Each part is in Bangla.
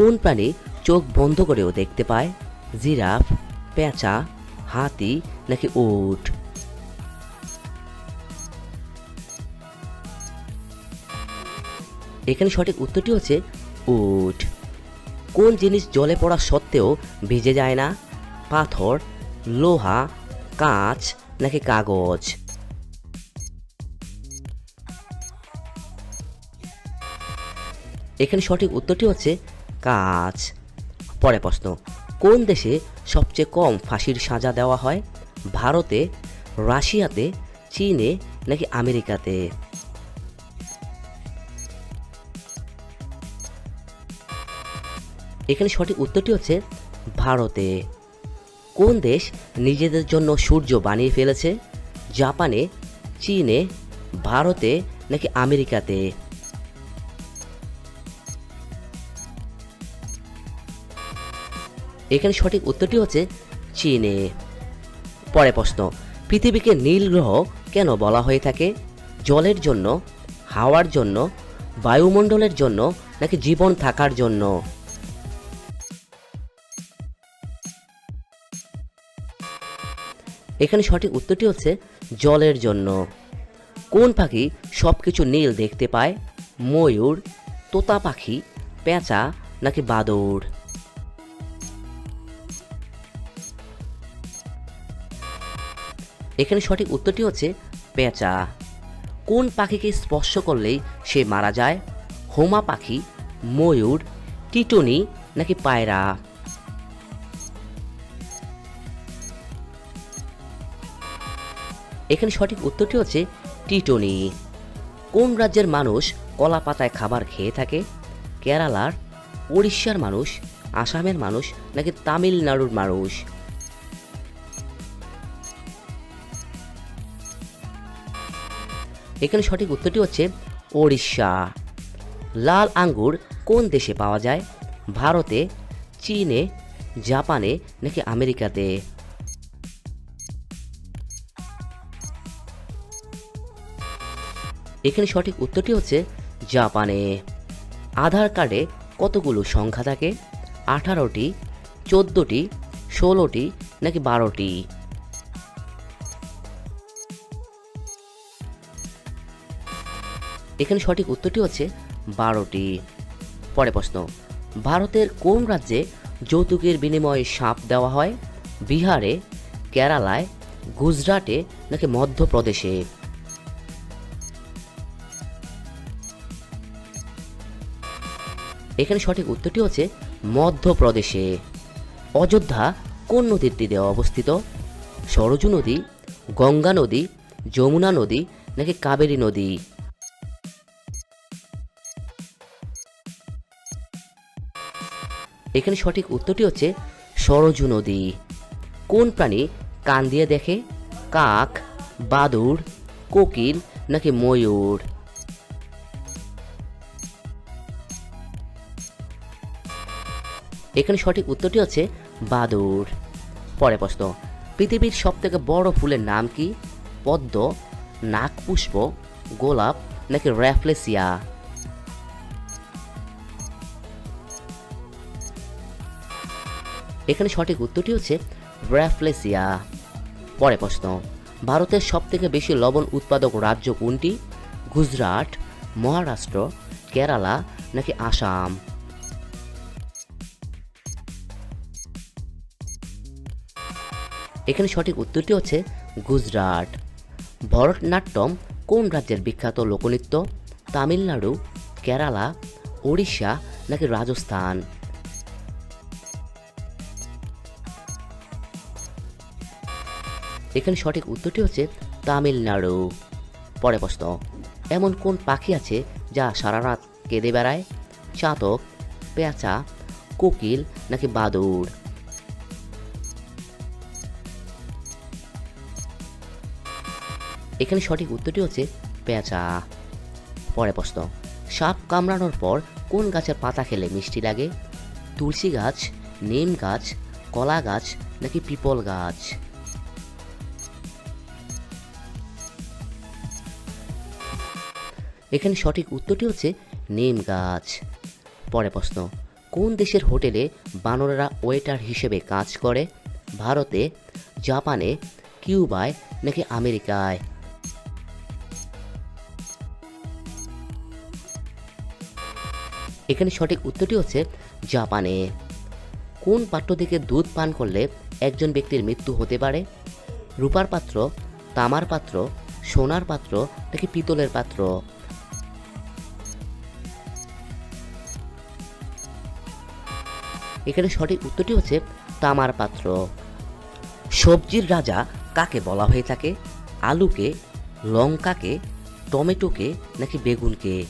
কোন প্রাণী চোখ বন্ধ করেও দেখতে পায়? জিরাফ, পেঁচা, হাতি নাকি উট? এখানে সঠিক উত্তরটি হচ্ছে উট। কোন জিনিস জলে পড়া সত্ত্বেও ভিজে যায় না? পাথর, লোহা, কাঁচ নাকি কাগজ? এখানে সঠিক উত্তরটি হচ্ছে কাঁচ পরে প্রশ্ন, কোন দেশে সবচেয়ে কম ফাঁসির সাজা দেওয়া হয়? ভারতে, রাশিয়াতে, চীনে নাকি আমেরিকাতে? এখানে সঠিক উত্তরটি হচ্ছে ভারতে। কোন দেশ নিজেদের জন্য সূর্য বানিয়ে ফেলেছে? জাপানে, চীনে, ভারতে নাকি আমেরিকাতে? এখানে সঠিক উত্তরটি হচ্ছে চীনে। পরে প্রশ্ন, পৃথিবীকে নীল গ্রহ কেন বলা হয়ে থাকে? জলের জন্য, হাওয়ার জন্য, বায়ুমণ্ডলের জন্য নাকি জীবন থাকার জন্য? এখানে সঠিক উত্তরটি হচ্ছে জলের জন্য। কোন পাখি সব কিছু নীল দেখতে পায়? ময়ূর, তোতা পাখি, পেঁচা নাকি বাদুড়? এখানে সঠিক উত্তরটি হচ্ছে পেঁচা। কোন পাখিকে স্পর্শ করলেই সে মারা যায়? হোমা পাখি, ময়ূর, টিটনি নাকি পায়রা? এখানে সঠিক উত্তরটি হচ্ছে টিটনি। কোন রাজ্যের মানুষ কলা পাতায় খাবার খেয়ে থাকে? কেরালার উড়িষ্যার মানুষ, আসামের মানুষ নাকি তামিলনাড়ুর মানুষ? এখানে সঠিক উত্তরটি হচ্ছে ওড়িশা। লাল আঙ্গুর কোন দেশে পাওয়া যায়? ভারতে, চীনে, জাপানে নাকি আমেরিকাতে? এখানে সঠিক উত্তরটি হচ্ছে জাপানে। আধার কার্ডে কতগুলো সংখ্যা থাকে? আঠারোটি, চোদ্দোটি, ষোলোটি নাকি বারোটি? এখানে সঠিক উত্তরটি হচ্ছে বারোটি। পরে প্রশ্ন, ভারতের কোন রাজ্যে যৌতুকের বিনিময়ে সাপ দেওয়া হয়? বিহারে, কেরালায়, গুজরাটে নাকি মধ্যপ্রদেশে? এখানে সঠিক উত্তরটি হচ্ছে মধ্যপ্রদেশে। অযোধ্যা কোন নদীর তীরে অবস্থিত? সরজু নদী, গঙ্গা নদী, যমুনা নদী নাকি কাবেরী নদী? এখানে সঠিক উত্তরটি হচ্ছে সরজু নদী। কোন প্রাণী কান দিয়ে দেখে? কাক, বাদুড়, কোকিল নাকি ময়ূর? এখানে সঠিক উত্তরটি হচ্ছে বাদুড়। পরে প্রশ্ন, পৃথিবীর সবথেকে বড় ফুলের নাম কি? পদ্ম নাকপুষ্প গোলাপ নাকি র্যাফলেসিয়া? এখানে সঠিক উত্তরটি হচ্ছে র্যাফলেসিয়া পরে প্রশ্ন, ভারতের সবথেকে বেশি লবণ উৎপাদক রাজ্য কোনটি? গুজরাট, মহারাষ্ট্র, কেরালা নাকি আসাম? এখানে সঠিক উত্তরটি হচ্ছে গুজরাট। ভরতনাট্যম কোন রাজ্যের বিখ্যাত লোকনৃত্য? তামিলনাড়ু, কেরালা, ওড়িশা নাকি রাজস্থান? এখানে সঠিক উত্তরটি হচ্ছে তামিলনাড়ু। পরে প্রশ্ন, এমন কোন পাখি আছে যা সারা রাত কেঁদে বেড়ায়? চাতক পেঁচা, কোকিল নাকি বাদুড়? এখানে সঠিক উত্তরটি হচ্ছে পেঁচা। পরে প্রশ্ন, সাপ কামড়ানোর পর কোন গাছের পাতা খেলে মিষ্টি লাগে? তুলসী গাছ, নিম গাছ, কলা গাছ নাকি পিপল গাছ? এখানে সঠিক উত্তরটি হচ্ছে নিম গাছ। পরে প্রশ্ন, কোন দেশের হোটেলে বানরেরা ওয়েটার হিসেবে কাজ করে? ভারতে, জাপানে, কিউবায় নাকি আমেরিকায়? এখানে সঠিক উত্তরটি হচ্ছে জাপানে। কোন পাত্র থেকে দুধ পান করলে একজন ব্যক্তির মৃত্যু হতে পারে? রূপার পাত্র, তামার পাত্র, সোনার পাত্র নাকি পিতলের পাত্র? এখানে সঠিক উত্তরটি হচ্ছে তামার পাত্র। সবজির রাজা কাকে বলা হয়ে থাকে? আলুকে, লঙ্কাকে, টমেটোকে নাকি বেগুনকে?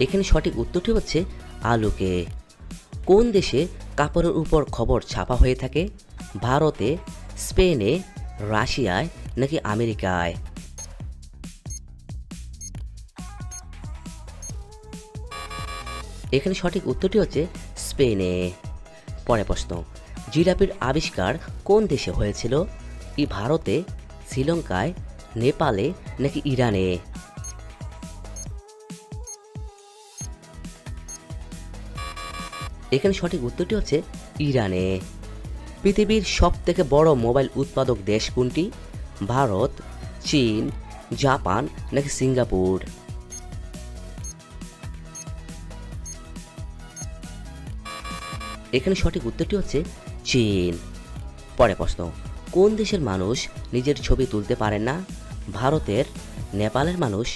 এখানে সঠিক উত্তরটি হচ্ছে আলুকে। কোন দেশে কাপড়ের উপর খবর ছাপা হয়ে থাকে? ভারতে, স্পেনে, রাশিয়ায় নাকি আমেরিকায়? এখানে সঠিক উত্তরটি হচ্ছে স্পেনে। পরে প্রশ্ন, জিলাপির আবিষ্কার কোন দেশে হয়েছিল? ই ভারতে, শ্রীলঙ্কায়, নেপালে নাকি ইরানে? এখানে সঠিক উত্তরটি হচ্ছে ইরানে। পৃথিবীর সব থেকে বড় মোবাইল উৎপাদক দেশ কোনটি? ভারত, চীন, জাপান নাকি সিঙ্গাপুর? এখানে সঠিক উত্তরটি হচ্ছে চীন। পরে প্রশ্ন, কোন দেশের মানুষ নিজের ছবি তুলতে পারেন না? ভারতের, নেপালের মানুষ,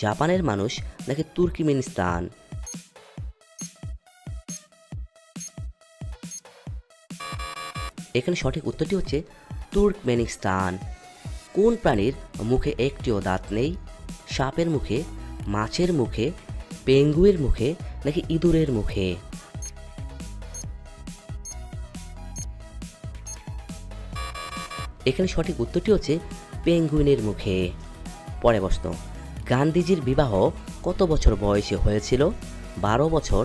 জাপানের মানুষ, নাকি তুর্কিমেনিস্তান? এখানে সঠিক উত্তরটি হচ্ছে তুর্কমেনিস্তান। কোন প্রাণীর মুখে একটিও দাঁত নেই? সাপের মুখে, মাছের মুখে, পেঙ্গুয়ের মুখে, নাকি ইঁদুরের মুখে? এখানে সঠিক উত্তরটি হচ্ছে পেঙ্গুইনের মুখে। পরে প্রশ্ন, গান্ধীজির বিবাহ কত বছর বয়সে হয়েছিল? বারো বছর,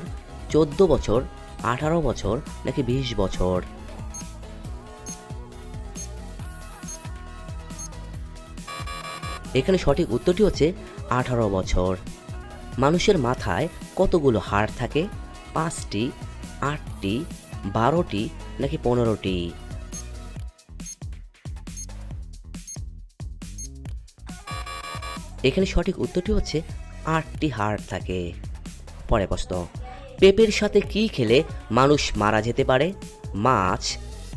চোদ্দ বছর, আঠারো বছর, নাকি বিশ বছর? এখানে সঠিক উত্তরটি হচ্ছে আঠারো বছর। মানুষের মাথায় কতগুলো হাড় থাকে? পাঁচটি, আটটি, বারোটি, নাকি পনেরোটি? এখানে সঠিক উত্তরটি হচ্ছে আটটি হাড় থাকে। পরে প্রশ্ন, পেঁপের সাথে কি খেলে মানুষ মারা যেতে পারে? মাছ,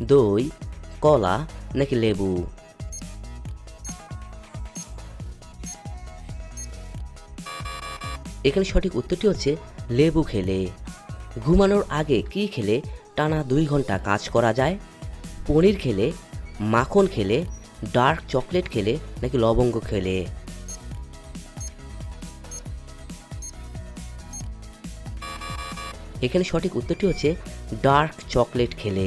দই, কলা নাকি লেবু? এখানে সঠিক উত্তরটি হচ্ছে লেবু খেলে। ঘুমানোর আগে কি খেলে টানা দুই ঘণ্টা কাজ করা যায়? পনির খেলে, মাখন খেলে, ডার্ক চকলেট খেলে নাকি লবঙ্গ খেলে? এখানে সঠিক উত্তরটি হচ্ছে ডার্ক চকলেট খেলে।